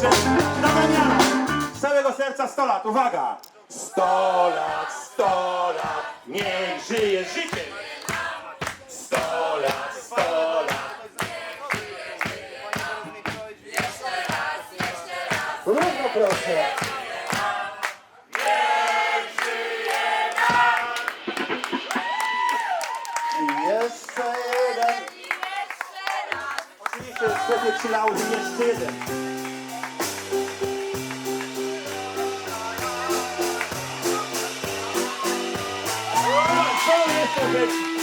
słuchacze, dla Damiana. Z całego serca 100 lat, uwaga! 100 lat, 100 lat, niech żyje życie. 100 lat, 100 lat. Równo proszę. I Jeszcze jeden. Oczywiście w sklepie przy jeszcze jeden. Thank you.